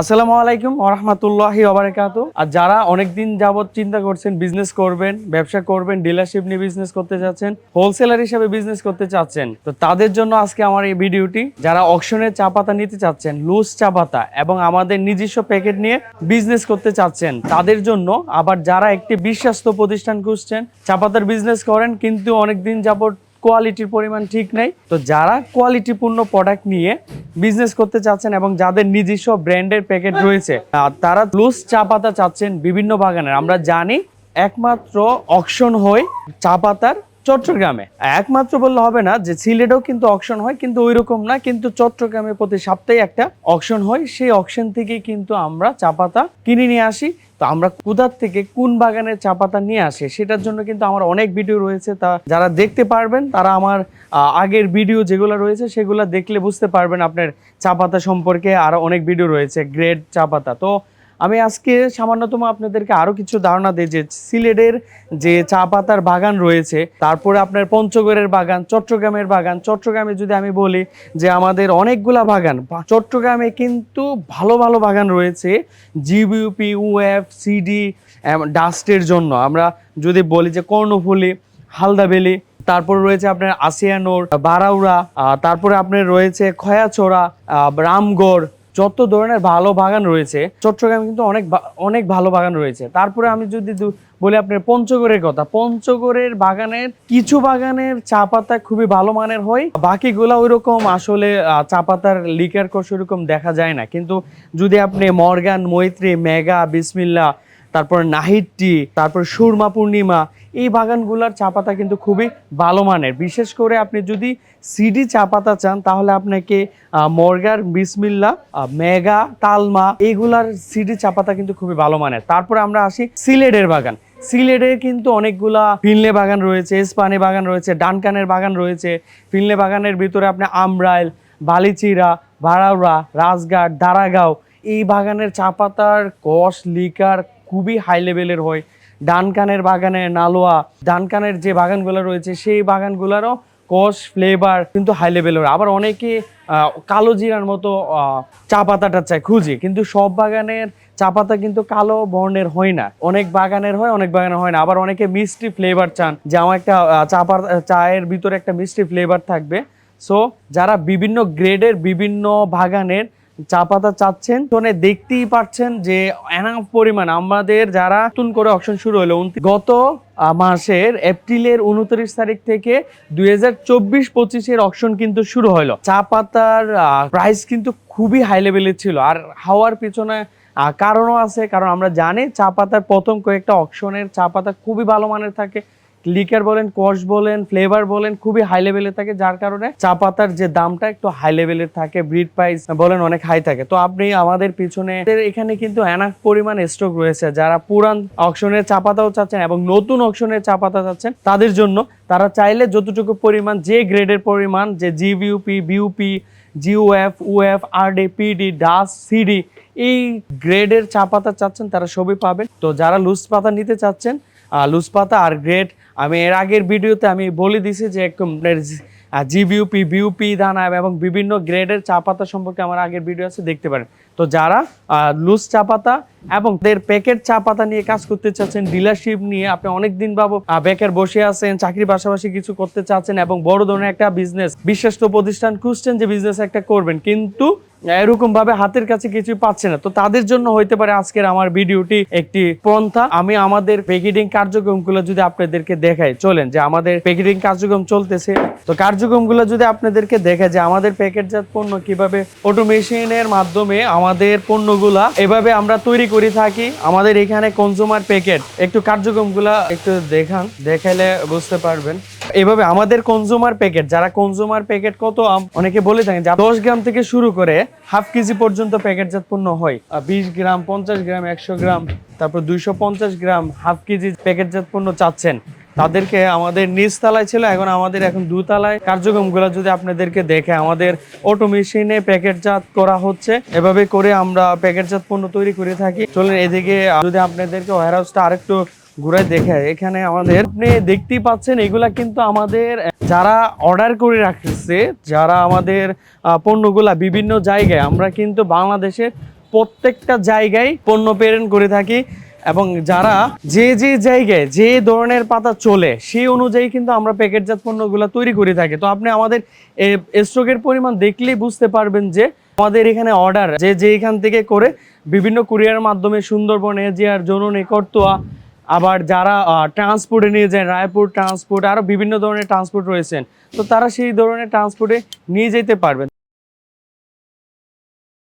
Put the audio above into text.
আসসালামু আলাইকুম ওরহমতুল্লাহি ওবারাকাতু আর যারা অনেকদিন যাবৎ চিন্তা করছেন বিজনেস করবেন, ব্যবসা করবেন ডিলারশিপ নিয়ে বিজনেস করতে চাচ্ছেন হোলসেলার হিসেবে বিজনেস করতে চাচ্ছেন, তো তাদের জন্য আজকে আমার এই ভিডিওটি, যারা অকশনের চা পাতা নিতে চাচ্ছেন লুজ চা পাতা এবং আমাদের নিজস্ব প্যাকেট নিয়ে বিজনেস করতে চাচ্ছেন, তাদের জন্য আবার যারা একটি বিশ্বস্ত প্রতিষ্ঠান খুঁজছেন, চা পাতার বিজনেস করেন, কিন্তু অনেকদিন যাবত কোয়ালিটির পরিমাণ ঠিক নেই। তো যারা কোয়ালিটিপূর্ণ প্রোডাক্ট নিয়ে বিজনেস করতে চাচ্ছেন এবং যাদের নিজস্ব ব্র্যান্ডের প্যাকেট রয়েছে তারা লুজ চা পাতা চাচ্ছেন বিভিন্ন বাগানের। আমরা জানি একমাত্র অকশন হয় চা পাতার চট্টগ্রামে। একমাত্র বললে হবে না যে সিলেটেও কিন্তু অকশন হয়, কিন্তু ওই রকম না, কিন্তু চট্টগ্রামে প্রতি সপ্তাহে একটা অকশন হয়। সেই অকশন থেকেই কিন্তু আমরা চা পাতা কিনে নিয়ে আসি। আমরা কোথার থেকে কোন বাগানের চা পাতা নিয়ে আসে, সেটার জন্য কিন্তু আমার অনেক ভিডিও রয়েছে। তা যারা দেখতে পারবেন, তারা আমার আগের ভিডিও যেগুলো রয়েছে, সেগুলো দেখলে বুঝতে পারবেন আপনার চা পাতা সম্পর্কে আরও অনেক ভিডিও রয়েছে, গ্রেড চা পাতা। তো আমি আজকে সামান্যতম আপনাদেরকে আরও কিছু ধারণা দিই যে সিলেটের যে চা পাতার বাগান রয়েছে, তারপরে আপনার পঞ্চগড়ের বাগান, চট্টগ্রামের বাগান। চট্টগ্রামে যদি আমি বলি যে আমাদের অনেকগুলা বাগান চট্টগ্রামে কিন্তু ভালো ভালো বাগান রয়েছে জিবিউপি উএফ সিডি ডাস্টের জন্য। আমরা যদি বলি যে কর্ণফুলি, হালদাবেলি, তারপর রয়েছে আপনার আসিয়ানোর বারাউরা তারপরে আপনার রয়েছে খয়াছড়া রামগড় যত ধরনের ভালো বাগান রয়েছে, চট্টগ্রামে কিন্তু অনেক অনেক ভালো বাগান রয়েছে। তারপরে আমি যদি বলি আপনার পঞ্চগড়ের কথা। পঞ্চগড়ের বাগানের কিছু বাগানের চা পাতা খুবই ভালো মানের হয়। বাকিগুলা ওইরকম আসলে চা পাতার লিকার কোষ ওইরকম দেখা যায় না। কিন্তু যদি আপনি মর্গান, মৈত্রী, মেগা, বিসমিল্লা, তারপর নাহিদ টি তারপর সুরমা পূর্ণিমা এই বাগানগুলোর চা পাতা কিন্তু খুবই ভালো মানের। বিশেষ করে আপনি যদি সিডি চা পাতা চান, তাহলে আপনাকে মর্গার, বিসমিল্লা মেগা তালমা এইগুলার সিডি চা পাতা কিন্তু খুবই ভালো মানের। তারপরে আমরা আসি সিলেটের বাগান। সিলেটে কিন্তু অনেকগুলা ফিনলে বাগান রয়েছে, স্পানি বাগান রয়েছে, ডানকানের বাগান রয়েছে। ফিনলে বাগানের ভিতরে আপনি আমরাইল, বালিচিরা ভাড়াউড়া রাজঘাট, দারাগাঁও এই বাগানের চা পাতার কস লিকার খুবই হাই লেভেলের হয়। ডানকানের বাগানে নালোয়া, ডানকানের যে বাগানগুলো রয়েছে, সেই বাগানগুলোরও কস ফ্লেভার কিন্তু হাই লেভেলের আবার অনেকে কালো জিরার মতো চা পাতাটা চায়, খুঁজে। কিন্তু সব বাগানের চা পাতা কিন্তু কালো বর্ণের হয় না। অনেক বাগানের হয়, অনেক বাগানের হয় না। আবার অনেকে মিষ্টি ফ্লেভার চান, যে আমার একটা চা পাতা, চায়ের ভিতরে একটা মিষ্টি ফ্লেভার থাকবে। সো যারা বিভিন্ন গ্রেডের বিভিন্ন বাগানের চা পাতা চাচ্ছেন। তোনে দেখতেই পাচ্ছেন যে এনাফ পরিমাণ আমাদের যারা নতুন করে অপশন শুরু হলো গত মাসের এপ্রিলের উনত্রিশ তারিখ থেকে দুই হাজার চব্বিশ পঁচিশের অপশন কিন্তু শুরু হলো। চা পাতার প্রাইস কিন্তু খুবই হাই লেভেলের ছিল। আর হাওয়ার পিছনে কারণও আছে। কারণ আমরা জানি চা পাতার প্রথম কয়েকটা অপশনের চা পাতা খুবই ভালো মানের থাকে। লিকার বলেন কস বলেন ফ্লেভার বলেন, খুবই হাই লেভেলের থাকে। যার কারণে চা পাতার যে দামটা একটু হাই লেভেলের থাকে ব্রিড প্রাইস বলেন অনেক হাই থাকে। তো আপনি আমাদের পিছনে এখানে কিন্তু এনাক পরিমাণ স্টক রয়েছে। যারা পুরান অকশনের চা পাতাও চাচ্ছেন এবং নতুন অকশনের চা পাতা চাচ্ছেন, তাদের জন্য তারা চাইলে যতটুকু পরিমাণ, যে গ্রেডের পরিমাণ, যে GBOP BOP GOF OF RD PD dust CD এই গ্রেডের চা পাতা চাচ্ছেন, তারা সবই পাবেন। তো যারা লুজ পাতা নিতে চাচ্ছেন লুজ পাতা আর গ্রেড আমি এর আগের ভিডিওতে আমি বলে দিছি যে জিবিউপি, বিউপি দানা এবং বিভিন্ন গ্রেডের চা পাতা সম্পর্কে আমার আগের ভিডিও আছে, দেখতে পারেন। তো যারা লুজ চা পাতা এবং এর প্যাকেট চা পাতা নিয়ে কাজ করতে চাচ্ছেন, ডিলারশিপ নিয়ে আপনি অনেক দিন বাবু বেকার বসে আছেন, চাকরির পাশাপাশি কিছু করতে চাচ্ছেন এবং বড় ধরনের একটা বিজনেস, বিশ্বস্ত প্রতিষ্ঠান খুঁজছেন যে বিজনেস একটা করবেন। কিন্তু এরকম ভাবে হাতের কাছে কিছু পাচ্ছে না। তো তাদের জন্য হইতে পারে আজকের আমার ভিডিওটি একটি পন্থা। আমি আমাদের প্যাকেটিং কার্যক্রমগুলো যদি আপনাদেরকে দেখাই, চলেন যে আমাদের প্যাকেটিং কার্যক্রম চলতেছে। তো কার্যক্রমগুলো যদি আপনাদেরকে দেখে যে আমাদের প্যাকেটজাত পণ্য কীভাবে অটোমেশনের মাধ্যমে আমাদের পণ্যগুলা এভাবে আমরা তৈরি করে থাকি, আমাদের এখানে কনজুমার প্যাকেট একটু কার্যক্রমগুলা একটু দেখান, দেখাইলে বুঝতে পারবেন। এভাবে আমাদের কনজুমার প্যাকেট যারা কনজুমার প্যাকেট কত অনেকে বলে থাকেন যে দশ গ্রাম থেকে শুরু করে হাফ কেজি পর্যন্ত প্যাকেটজাত পণ্য হয়। বিশ গ্রাম, পঞ্চাশ গ্রাম, একশো গ্রাম, তারপর দুইশো পঞ্চাশ গ্রাম হাফ কেজি প্যাকেটজাত পণ্য চাচ্ছেন। তাদেরকে আমাদের নিচ তলায় ছিল, এখন আমাদের এখন দুতলায়। কার্যক্রমগুলো যদি আপনাদেরকে দেখে, আমাদের অটো মেশিনে প্যাকেটজাত করা হচ্ছে। এভাবে করে আমরা প্যাকেটজাত পণ্য তৈরি করে থাকি। চলেন এদিকে যদি আপনাদেরকে ওয়ার হাউসটা আরেকটু ঘুরে দেখে। এখানে আমাদের আপনি দেখতেই পাচ্ছেন, এগুলা কিন্তু আমাদের, যারা অর্ডার করে রাখছে, যারা আমাদের পণ্যগুলা বিভিন্ন জায়গায়, আমরা কিন্তু বাংলাদেশের প্রত্যেকটা জায়গায় পণ্য প্রেরণ করে থাকি এবং যারা যে যে জায়গায় যে ধরনের পাতা চলে, সেই অনুযায়ী কিন্তু আমরা প্যাকেটজাত পণ্যগুলো তৈরি করে থাকি। তো আপনি আমাদের স্টকের পরিমাণ দেখলেই বুঝতে পারবেন যে আমাদের এখানে অর্ডার যে যে এখান থেকে করে বিভিন্ন কুরিয়ার মাধ্যমে সুন্দরবন, এজিয়ার, জননী, করতোয়া আবার যারা ট্রান্সপোর্টে নিয়ে যায়, রায়পুর ট্রান্সপোর্ট আরও বিভিন্ন ধরনের ট্রান্সপোর্ট রয়েছেন, তো তারা সেই ধরনের ট্রান্সপোর্টে নিয়ে যেতে পারবেন।